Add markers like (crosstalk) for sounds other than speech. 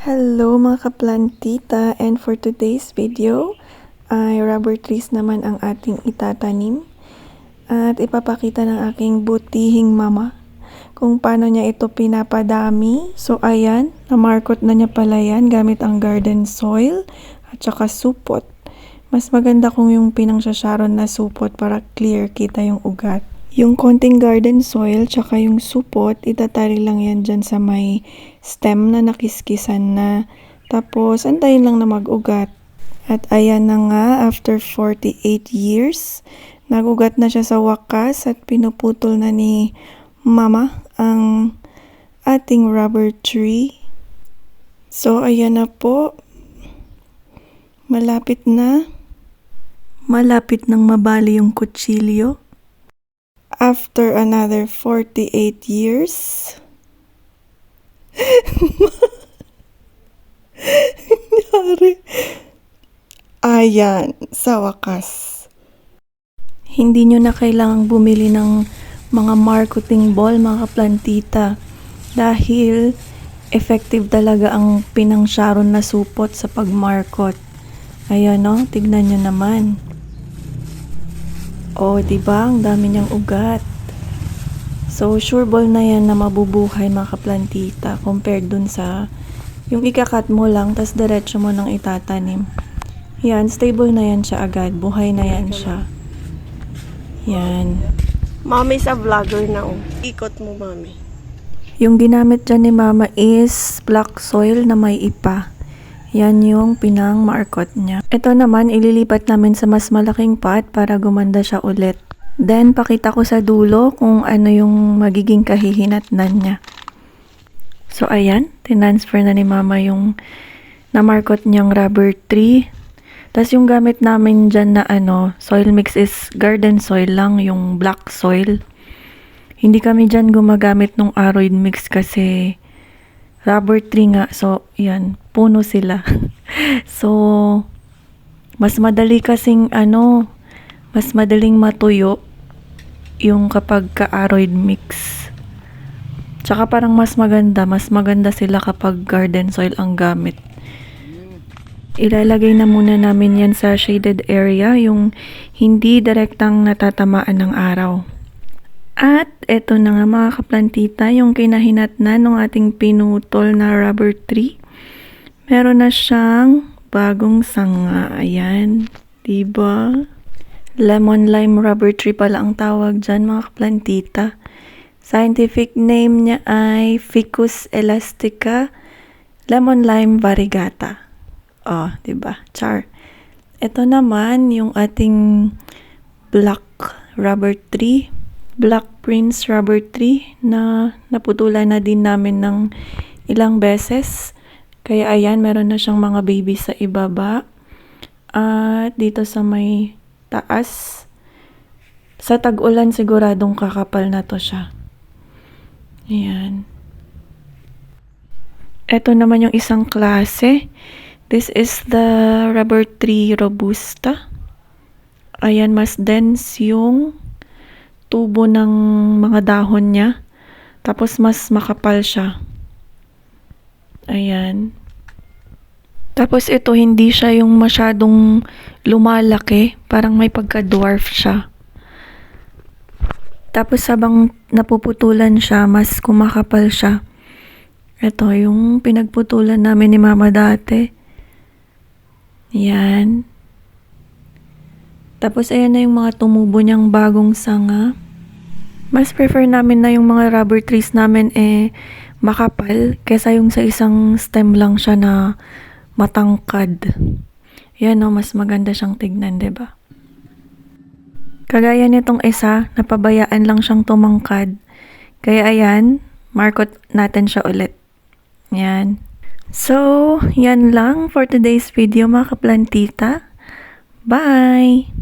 Hello mga kaplantita and for today's video ay rubber trees naman ang ating itatanim at ipapakita ng aking butihing mama kung paano niya ito pinapadami. So ayan, namarkot na niya pala yan gamit ang garden soil at saka supot. Mas maganda kung yung pinangsasaron na supot para clear kita yung ugat. Yung konting garden soil tsaka yung supot, itatali lang yan dyan sa may stem na nakiskisan na. Tapos, antayin lang na mag-ugat. At ayan na nga, after 48 years, nagugat na siya sa wakas at pinuputol na ni mama ang ating rubber tree. So, ayan na po. Malapit na. Malapit nang mabali yung kutsilyo. After another 48 years. Ayan, sa wakas. Hindi nyo na kailangang bumili ng mga marketing ball, mga plantita. Dahil effective talaga ang pinang-sharon na supot sa pagmarkot. Ayan no, tignan nyo naman. Oh, 'di ba? Ang dami niyang ugat. So, sure ball na yan na mabubuhay mga kaplantita compared dun sa yung ikakat mo lang tas diretso mo nang itatanim. Yan, stable na yan siya agad. Buhay na yan siya. Yan. Mami sa vlogger na oh. Ikot mo, mami. Yung ginamit dyan ni mama is black soil na may ipa. Yan yung pinang markot niya. Ito naman, ililipat namin sa mas malaking pot para gumanda siya ulit. Then, pakita ko sa dulo kung ano yung magiging kahihinatnan niya. So, ayan. Tinransfer na ni mama yung namarkot niyang rubber tree. Tapos yung gamit namin dyan na ano, soil mix is garden soil lang, yung black soil. Hindi kami dyan gumagamit ng aroid mix kasi rubber tree nga. So, yan, puno sila. (laughs) so, mas madali kasing ano, mas madaling matuyo yung kapag ka-aroid mix. Tsaka parang mas maganda, mas maganda sila kapag garden soil ang gamit. Ilalagay na muna namin yan sa shaded area, yung hindi direktang natatamaan ng araw. At eto na nga mga kaplantita, yung kinahinatnan ng ating pinutol na rubber tree. Meron na siyang bagong sanga. Ayan. Diba? Lemon lime rubber tree pala ang tawag dyan mga kaplantita. Scientific name niya ay Ficus elastica lemon lime variegata. Oh, 'di ba? Char. Ito naman yung ating black rubber tree, black prince rubber tree na naputulan na din namin ng ilang beses. Kaya ayan, meron na siyang mga baby sa ibaba. At dito sa may taas, sa tag-ulan siguradong kakapal na to siya. Ayan. Ito naman yung isang klase. This is the rubber tree robusta. Ayan, mas dense yung tubo ng mga dahon niya. Tapos mas makapal siya. Ayan. Tapos ito, hindi siya yung masyadong lumalaki. Parang may pagka-dwarf siya. Tapos habang napuputulan siya, mas kumakapal siya. Ito, yung pinagputulan namin ni mama dati. Yan. Tapos ayan na yung mga tumubo niyang bagong sanga. Mas prefer namin na yung mga rubber trees namin eh makapal kesa yung sa isang stem lang siya na matangkad. Yan no, mas maganda siyang tignan, ba? Kagaya nitong isa, napabayaan lang siyang tumangkad. Kaya ayan, markot natin siya ulit. Yan. So, yan lang for today's video mga kaplantita. Bye!